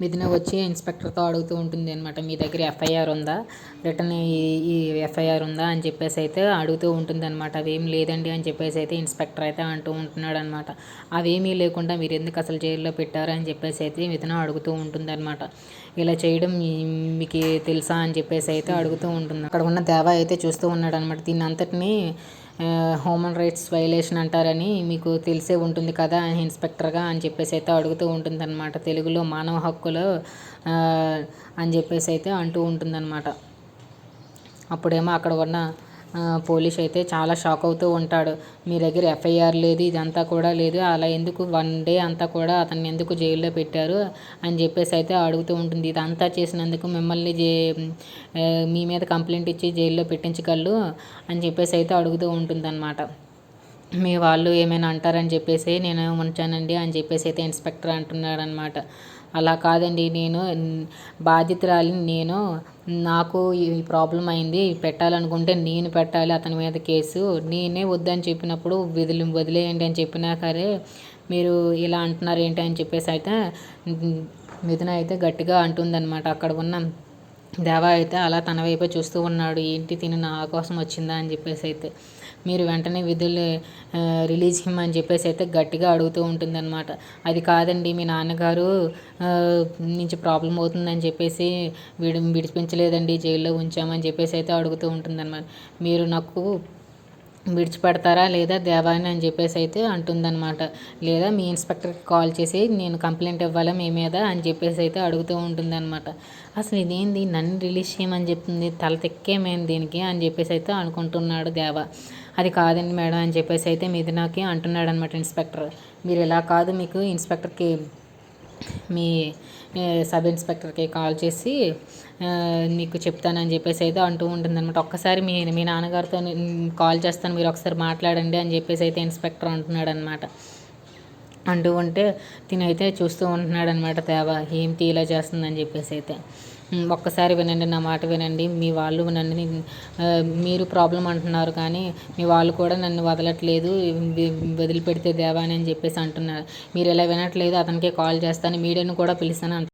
మిథున వచ్చి ఇన్స్పెక్టర్తో అడుగుతూ ఉంటుంది అనమాట మీ దగ్గర ఎఫ్ఐఆర్ ఉందా? రిటర్న్ ఈ ఎఫ్ఐఆర్ ఉందా? అని చెప్పేసి అయితే అడుగుతూ ఉంటుంది అనమాట అవేం లేదండి అని చెప్పేసి అయితే ఇన్స్పెక్టర్ అయితే అంటూ ఉంటున్నాడు అనమాట అవేమీ లేకుండా మీరు ఎందుకు అసలు జైల్లో పెట్టారు? అని చెప్పేసి అయితే మిథున అడుగుతూ ఉంటుంది అనమాట ఇలా చేయడం మీకు తెలుసా? అని చెప్పేసి అయితే అడుగుతూ ఉంటుంది. అక్కడ ఉన్న దేవా అయితే చూస్తూ ఉన్నాడు అనమాట దీన్ని అంతటినీ హ్యూమన్ రైట్స్ వైలేషన్ అంటారని మీకు తెలిసే ఉంటుంది కదా ఇన్స్పెక్టర్గా అని చెప్పేసి అయితే అడుగుతూ ఉంటుంది అనమాట తెలుగులో మానవ హక్కులు అని చెప్పేసి అయితే అంటూ ఉంటుందన్నమాట. అప్పుడేమో అక్కడ ఉన్న పోలీస్ అయితే చాలా షాక్ అవుతూ ఉంటాడు. మీ దగ్గర ఎఫ్ఐఆర్ లేదు ఇదంతా కూడా లేదు. అలా ఎందుకు? వన్ డే అంతా కూడా అతన్ని ఎందుకు జైల్లో పెట్టారు? అని చెప్పేసి అయితే అడుగుతూ ఉంటుంది. ఇదంతా చేసినందుకు మిమ్మల్ని జే మీ మీద కంప్లైంట్ ఇచ్చి జైల్లో పెట్టించగలరు? అని చెప్పేసి అయితే అడుగుతూ ఉంటుందన్నమాట. మీ వాళ్ళు ఏమైనా అంటారని చెప్పేసి నేను ఉంచానండి అని చెప్పేసి అయితే ఇన్స్పెక్టర్ అంటున్నాడు అనమాట అలా కాదండి నేను బాధితురాలిని నేను నాకు ఈ ప్రాబ్లం అయింది పెట్టాలనుకుంటే నేను పెట్టాలి అతని మీద కేసు. నేనే వద్దని చెప్పినప్పుడు వదిలి వదిలేయండి అని చెప్పినా సరే మీరు ఇలా అంటున్నారు ఏంటి అని చెప్పేసి అయితే మిథున అయితే గట్టిగా అంటుందన్నమాట. అక్కడ ఉన్న దేవా అయితే అలా తన వైపే చూస్తూ ఉన్నాడు ఏంటి తిని నా కోసం వచ్చిందా అని చెప్పేసి అయితే. మీరు వెంటనే విధులు రిలీజ్ హిమ్మని చెప్పేసి అయితే గట్టిగా అడుగుతూ ఉంటుందన్నమాట. అది కాదండి మీ నాన్నగారు నుంచి ప్రాబ్లం అవుతుందని చెప్పేసి విడి విడిపించలేదండి జైల్లో ఉంచామని చెప్పేసి అయితే అడుగుతూ ఉంటుందన్నమాట. మీరు నాకు విడిచిపెడతారా లేదా దేవాని అని చెప్పేసి అయితే అంటుందన్నమాట. లేదా మీ ఇన్స్పెక్టర్కి కాల్ చేసి నేను కంప్లైంట్ ఇవ్వాలా మీ మీద అని చెప్పేసి అయితే అడుగుతూ ఉంటుందన్నమాట. అసలు ఇదేంది? నన్ను రిలీజ్ చేయమని చెప్తుంది. తల తెక్కేమేం దీనికి అని చెప్పేసి అయితే అనుకుంటున్నాడు దేవా. అది కాదండి మేడం అని చెప్పేసి అయితే నాకే అంటున్నాడు అనమాట ఇన్స్పెక్టర్. మీరు ఇలా కాదు మీకు ఇన్స్పెక్టర్కి మీ సబ్ ఇన్స్పెక్టర్కి కాల్ చేసి నీకు చెప్తానని చెప్పేసి అయితే అంటూ ఉంటుందన్నమాట. ఒక్కసారి మీ మీ నాన్నగారితో కాల్ చేస్తాను మీరు ఒకసారి మాట్లాడండి అని చెప్పేసి అయితే ఇన్స్పెక్టర్ అంటున్నాడు అనమాట అంటూ ఉంటే తినైతే చూస్తూ ఉంటున్నాడు అనమాట తేవా ఏంటి ఇలా చేస్తుందని చెప్పేసి అయితే. ఒక్కసారి వినండి నా మాట వినండి. మీ వాళ్ళు నన్ను మీరు ప్రాబ్లం అంటున్నారు కానీ మీ వాళ్ళు కూడా నన్ను వదలట్లేదు. వదిలిపెడితే దేవా అని చెప్పేసి అంటున్నారు. మీరు ఇలా వినట్లేదు అతనికి కాల్ చేస్తాను మీడియాను కూడా పిలుస్తాను